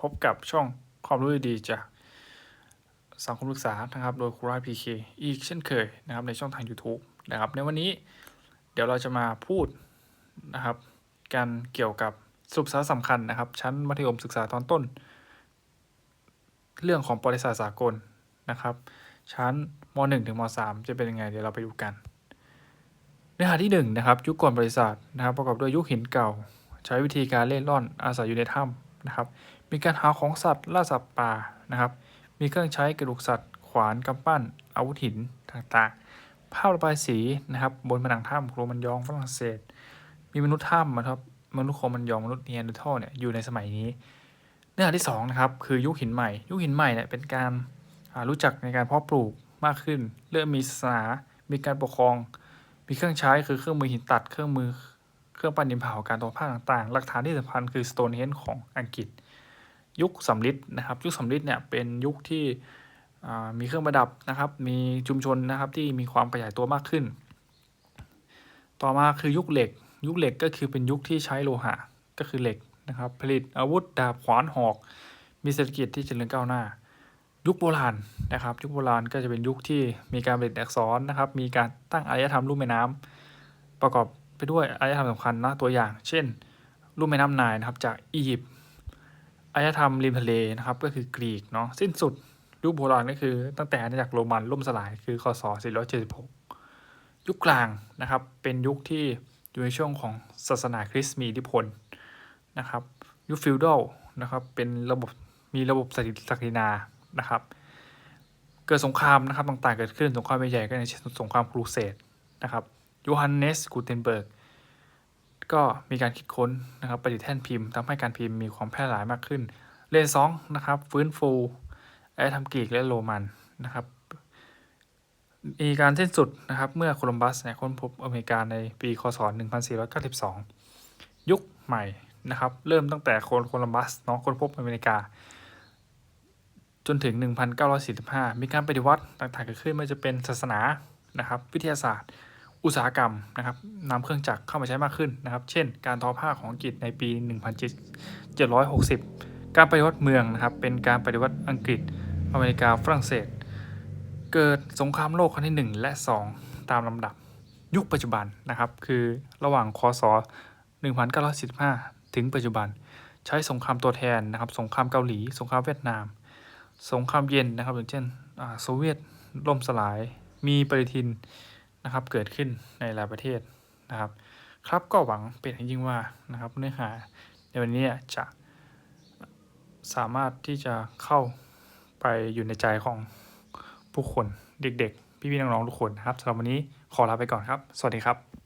พบกับช่องความรู้ดีๆจากสังคมศึกษานะครับ โดยครูราพีเคอีกเช่นเคยนะครับในช่องทาง YouTube นะครับ ในวันนี้เดี๋ยวเราจะมาพูดนะครับการเกี่ยวกับสุปสาระสำคัญนะครับ ชั้นมัธยมศึกษาตอนต้น เรื่องของประวัติศาสตร์สากลนะครับ ชั้นม .1 ถึงม .3 จะเป็นยังไงเดี๋ยวเราไปดูกันเนื้อหาที่1นะครับยุคก่อนบริษัทนะครับ ประกอบด้วยยุคหินเก่า ใช้วิธีการเล่นร่อนอาศัยอยู่ในถ้ำนะครับ มีการหาของสัตว์ล่าสัตว์ป่านะครับ มีเครื่องใช้กระดูกสัตว์ ขวานกำปั้น อาวุธหินต่างๆ ภาพระบายสีนะครับ บนผนังถ้ำโรมันยองฝรั่งเศส มีมนุษย์ถ้ำนะครับมนุษย์โครมันยองมนุษย์เนียนดูทัลเนี่ยอยู่ในสมัยนี้ เนื้อหาที่2นะครับคือยุคหินใหม่ ยุคหินใหม่เนี่ยเป็นการรู้จักในการเพาะปลูกมากขึ้น เริ่มมีศาสนามีการปกครอง มีเครื่องใช้คือเครื่องมือหินตัดเครื่องมือเครื่องปั้นดินเผาการทอผ้าต่างๆ หลักฐานที่สำคัญคือ Stonehenge ของอังกฤษ ยุคสำริดนะครับ ยุคสำริดเนี่ยเป็นยุคที่มีเครื่องประดับนะครับ มีชุมชนนะครับที่มีความขยายตัวมากขึ้น ต่อมาคือยุคเหล็ก ยุคเหล็กก็คือเป็นยุคที่ใช้โลหะก็คือเหล็กนะครับ ผลิตอาวุธดาบขวานหอก มีเศรษฐกิจที่เจริญก้าวหน้า ยุคโบราณนะครับ ยุคโบราณก็จะเป็นยุคที่มีการผลิตอักษรนะครับ มีการตั้งอารยธรรมลุ่มแม่น้ำประกอบไปด้วยอารยธรรมสำคัญนะตัวอย่าง เช่นลุ่มแม่น้ำนายนะครับจากอียิปต์ อารยธรรมริมทะเลนะครับก็คือกรีกเนาะสิ้นสุดยุคโบราณก็คือ ตั้งแต่อาณาจักรโรมันล่มสลายคือคศ 476 ยุคกลางนะครับ เป็นยุคที่อยู่ในช่วงของศาสนาคริสต์มีอิทธิพลนะครับยุคฟิวดอลนะครับเป็นระบบมีระบบสถิศักดินานะครับ เกิดสงครามนะครับต่างๆเกิดขึ้นสงครามใหญ่ๆก็อย่างเช่นสงครามครูเสดนะครับยูฮันเนสกูเทนเบิร์ก ก็มีการคิดค้นนะครับประดิษฐ์แท่นพิมพ์ทำให้การพิมพ์มีความแพร่หลายมากขึ้นเรนซองนะครับฟื้นฟูอารยธรมกรีกและโรมันนะครับมีการสิ้นสุดนะครับเมื่อโคลัมบัสเนี่ยค้นพบอเมริกาในปีคศ 1492 ยุคใหม่นะครับเริ่มตั้งแต่โคโคลัมบัสเนาะค้นพบอเมริกา จนถึง 1945 มีการปฏิวัติต่างๆเกิดขึ้นไม่ว่าจะเป็นศาสนานะครับวิทยาศาสตร์ อุตสาหกรรมนะครับนำเครื่องจักรเข้ามาใช้มากขึ้นนะครับ เช่น การทอผ้าของอังกฤษในปี 1760 การปฏิวัติเมืองนะครับ เป็นการปฏิวัติอังกฤษ อเมริกาฝรั่งเศส เกิดสงครามโลกครั้งที่ 1 และ 2 ตามลำดับยุคปัจจุบันนะครับ คือระหว่างคศ 1945 ถึงปัจจุบัน ใช้สงครามตัวแทนนะครับ สงครามเกาหลี สงครามเวียดนาม สงครามเย็นนะครับอย่างเช่นโซเวียตล่มสลาย มีปฏิทิน นะครับเกิดขึ้นในหลายประเทศนะครับ ครับก็หวังเป็นอย่างยิ่งว่านะครับเนื้อหาในวันนี้จะสามารถที่จะเข้าไปอยู่ในใจของผู้คนเด็กๆ พี่ๆน้องๆทุกคนนะครับสำหรับวันนี้ขอลาไปก่อนครับ สวัสดีครับ